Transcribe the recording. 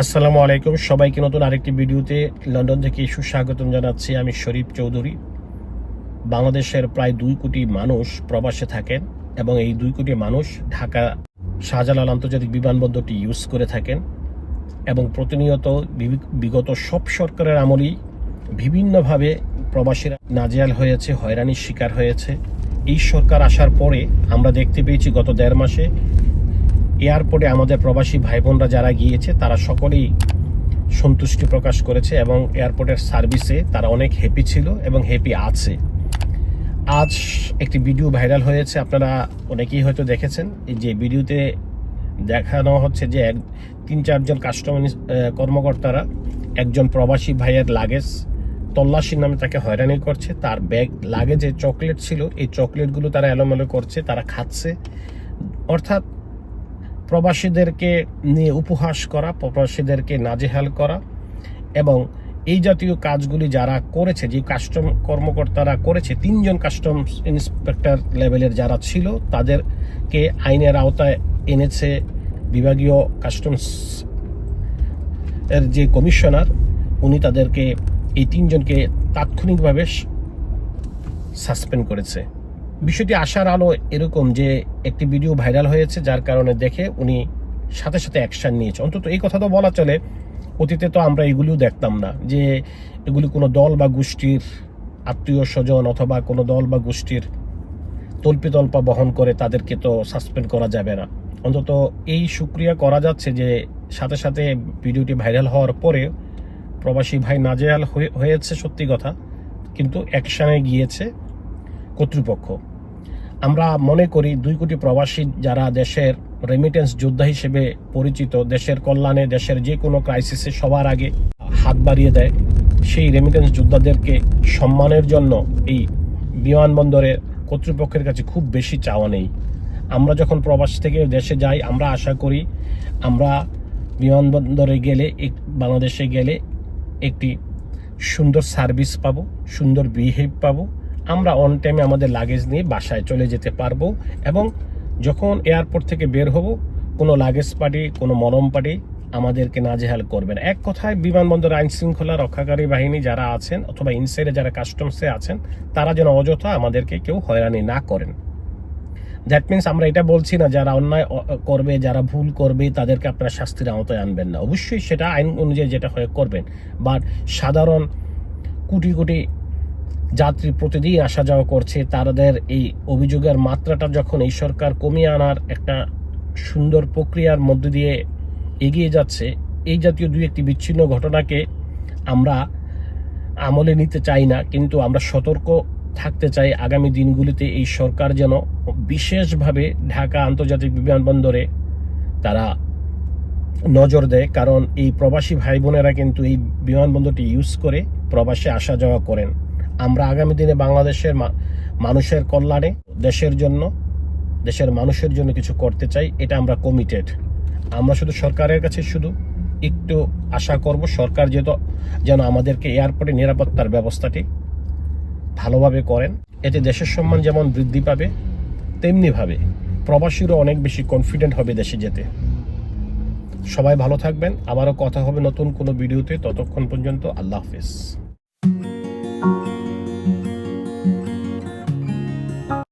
আসসালামু আলাইকুম। সবাইকে নতুন আরেকটি ভিডিওতে লন্ডন থেকে সুস্বাগতম জানাচ্ছি আমি শরীফ চৌধুরী। বাংলাদেশের প্রায় দুই কোটি মানুষ প্রবাসে থাকেন এবং এই দুই কোটি মানুষ ঢাকা শাহজালাল আন্তর্জাতিক বিমানবন্দরটি ইউজ করে থাকেন এবং প্রতিনিয়ত বিগত সব সরকারের আমলেই বিভিন্নভাবে প্রবাসীরা নাজেয়াল হয়েছে, হয়রানির শিকার হয়েছে। এই সরকার আসার পরে আমরা দেখতে পেয়েছি গত দেড় মাসে এয়ারপোর্টে আমাদের প্রবাসী ভাই বোনরা যারা গিয়েছে, তারা সকলেই সন্তুষ্টি প্রকাশ করেছে এবং এয়ারপোর্টের সার্ভিসে তারা অনেক হ্যাপি ছিল এবং হ্যাপি আছে। আজ একটি ভিডিও ভাইরাল হয়েছে, আপনারা অনেকেই হয়তো দেখেছেন। যে ভিডিওতে দেখানো হচ্ছে যে এক তিন চারজন কাস্টমার কর্মকর্তারা, একজন প্রবাসী ভাইয়ের লাগেজ তল্লাশির নামে তাকে হয়রানি করছে। তার ব্যাগ লাগেজে চকলেট ছিল। এই চকলেটগুলো তারা এলোমেলো করছে, তারা খাচ্ছে। অর্থাৎ প্রবাসীদেরকে নিয়ে উপহাস করা, প্রবাসীদেরকে নাজেহাল করা এবং এই জাতীয় কাজগুলি যারা করেছে, যে কাস্টম কর্মকর্তারা করেছে, তিনজন কাস্টম ইন্সপেক্টর লেভেলের যারা ছিল, তাদেরকে আইনের আওতায় এনেছে বিভাগীয় কাস্টমস এর যে কমিশনার, উনি তাদেরকে, এই তিনজনকে তাৎক্ষণিকভাবে সাসপেন্ড করেছে। বিষয়টি আসার আলো এরকম যে একটি ভিডিও ভাইরাল হয়েছে, যার কারণে দেখে উনি সাথে সাথে অ্যাকশন নিয়েছে। অন্তত এই কথা তো বলা চলে, অতীতে তো আমরা এগুলিও দেখতাম না যে এগুলি কোনো দল বা গোষ্ঠীর আত্মীয় স্বজন অথবা কোনো দল বা গোষ্ঠীর তল্পিতল্পা বহন করে তাদেরকে তো সাসপেন্ড করা যাবে না। অন্তত এই সুক্রিয়া করা যাচ্ছে যে সাথে সাথে ভিডিওটি ভাইরাল হওয়ার পরে প্রবাসী ভাই নাজেহাল হয়ে- হয়েছে সত্যি কথা, কিন্তু অ্যাকশানে গিয়েছে কর্তৃপক্ষ। আমরা মনে করি দুই কোটি প্রবাসী যারা দেশের রেমিটেন্স যোদ্ধা হিসেবে পরিচিত, দেশের কল্যাণে, দেশের যে কোনো ক্রাইসিসে সবার আগে হাত বাড়িয়ে দেয়, সেই রেমিটেন্স যোদ্ধাদেরকে সম্মানের জন্য এই বিমানবন্দরের কর্তৃপক্ষের কাছে খুব বেশি চাওয়া নেই। আমরা যখন প্রবাস থেকে দেশে যাই, আমরা আশা করি আমরা বিমানবন্দরে গেলে, এক- বাংলাদেশে গেলে একটি সুন্দর সার্ভিস পাবো, সুন্দর বিহেভ পাবো আমরা অন টাইমে আমাদের লাগেজ নিয়ে বাসায় চলে যেতে পারব এবং যখন এয়ারপোর্ট থেকে বের হব, কোনো লাগেজ পার্টি কোনো মরম পার্টি আমাদেরকে নাজেহাল করবে না। এক কথায় বিমানবন্দর আইন শৃঙ্খলা রক্ষাকারী বাহিনী যারা আছেন অথবা ইনসাইডে যারা কাস্টমসে আছেন, তারা যেন অযথা আমাদেরকে কেউ হয়রানি না করেন। দ্যাট মিনস আমরা এটা বলছি না, যারা অন্যায় করবে, যারা ভুল করবে, তাদেরকে আপনারা শাস্তির আওতায় আনবেন না। অবশ্যই সেটা আইন অনুযায়ী যেটা হয় করবেন। বাট সাধারণ কোটি কোটি যাত্রী প্রতিদিন আসা যাওয়া করছে তাদের এই অভিযোগের মাত্রাটা যখন এই সরকার কমিয়ে আনার একটা সুন্দর প্রক্রিয়ার মধ্য দিয়ে এগিয়ে যাচ্ছে, এই জাতীয় দুই একটি বিচ্ছিন্ন ঘটনাকে আমরা আমলে নিতে চাই না, কিন্তু আমরা সতর্ক থাকতে চাই আগামী দিনগুলিতে এই সরকার যেন বিশেষভাবে ঢাকা আন্তর্জাতিক বিমানবন্দরে তারা নজর দেয়, কারণ এই প্রবাসী ভাই বোনেরা কিন্তু এই বিমানবন্দরটি ইউজ করে প্রবাসে আসা যাওয়া করেন। আমরা আগামী দিনে বাংলাদেশের মানুষের কল্যাণে, দেশের জন্য, দেশের মানুষের জন্য কিছু করতে চাই, এটা আমরা কমিটেড আমরা শুধু সরকারের কাছে শুধু একটু আশা করব, সরকার যেন যেন আমাদেরকে এয়ারপোর্টে নিরাপত্তার ব্যবস্থাটি ভালোভাবে করেন, এতে দেশের সম্মান যেমন বৃদ্ধি পাবে তেমনিভাবে প্রবাসীরও অনেক বেশি কনফিডেন্ট হবে দেশে যেতে। সবাই ভালো থাকবেন, আবারও কথা হবে নতুন কোনো ভিডিওতে, ততক্ষণ পর্যন্ত আল্লাহ হাফিজ।